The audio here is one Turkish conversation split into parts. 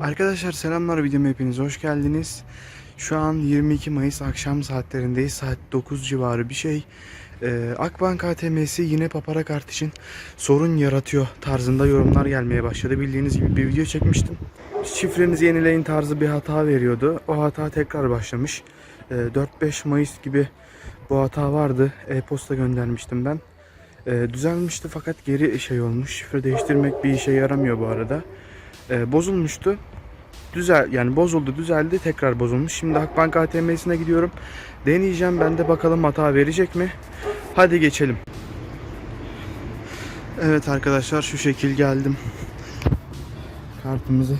Arkadaşlar selamlar videoma hepiniz hoş geldiniz. Şu an 22 Mayıs akşam saatlerindeyiz. Saat 9 civarı bir şey. Ee, Akbank ATM'si yine papara kart için sorun yaratıyor tarzında yorumlar gelmeye başladı. Bildiğiniz gibi bir video çekmiştim. Şifrenizi yenileyin tarzı bir hata veriyordu. O hata tekrar başlamış. Ee, 4-5 Mayıs gibi bu hata vardı. E-posta göndermiştim ben. Ee, düzelmişti fakat geri şey olmuş. Şifre değiştirmek bir işe yaramıyor bu arada. Ee, bozulmuştu. Düzel yani bozuldu düzeldi tekrar bozulmuş. Şimdi Akbank ATM'sine gidiyorum. Deneyeceğim ben de bakalım hata verecek mi? Hadi geçelim. Evet arkadaşlar şu şekil geldim. Kartımızı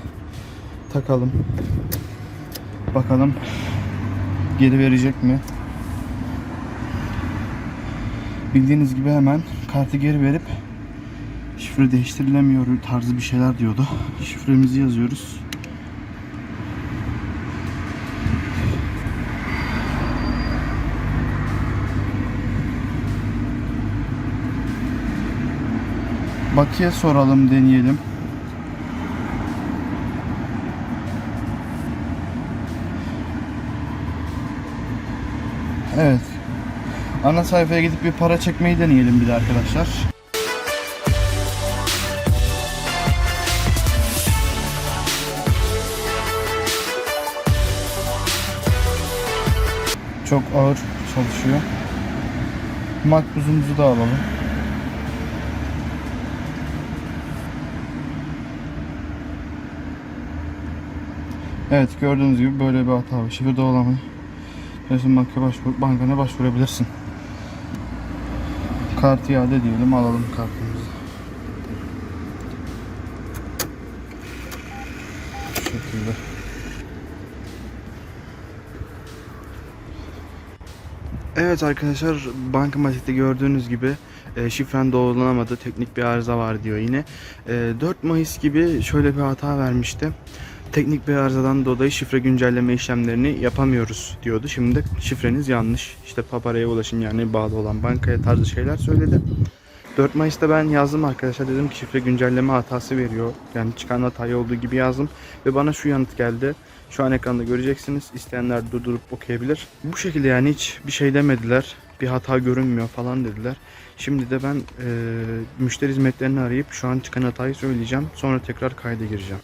takalım. Bakalım geri verecek mi? Bildiğiniz gibi hemen kartı geri verip şifre değiştirilemiyor tarzı bir şeyler diyordu. Şifremizi yazıyoruz. Bakiye soralım deneyelim. Evet. Ana sayfaya gidip bir para çekmeyi deneyelim bir de arkadaşlar. Çok ağır çalışıyor. Makbuzumuzu da alalım. Evet gördüğünüz gibi böyle bir hata var. Şifre doğrulamayı Resim banka başvur, bankana başvurabilirsin. Kart iade diyelim alalım kartımızı. Şu şekilde. Evet arkadaşlar bankamatikte gördüğünüz gibi e, şifren doğrulanamadı teknik bir arıza var diyor yine. E, 4 Mayıs gibi şöyle bir hata vermişti. Teknik bir arızadan dolayı şifre güncelleme işlemlerini yapamıyoruz diyordu. Şimdi de şifreniz yanlış. İşte paparaya ulaşın yani bağlı olan bankaya tarzı şeyler söyledi. 4 Mayıs'ta ben yazdım arkadaşlar dedim ki şifre güncelleme hatası veriyor. Yani çıkan hatayı olduğu gibi yazdım ve bana şu yanıt geldi. Şu an ekranda göreceksiniz. İsteyenler durdurup okuyabilir. Bu şekilde yani hiç bir şey demediler. Bir hata görünmüyor falan dediler. Şimdi de ben e, müşteri hizmetlerini arayıp şu an çıkan hatayı söyleyeceğim. Sonra tekrar kayda gireceğim.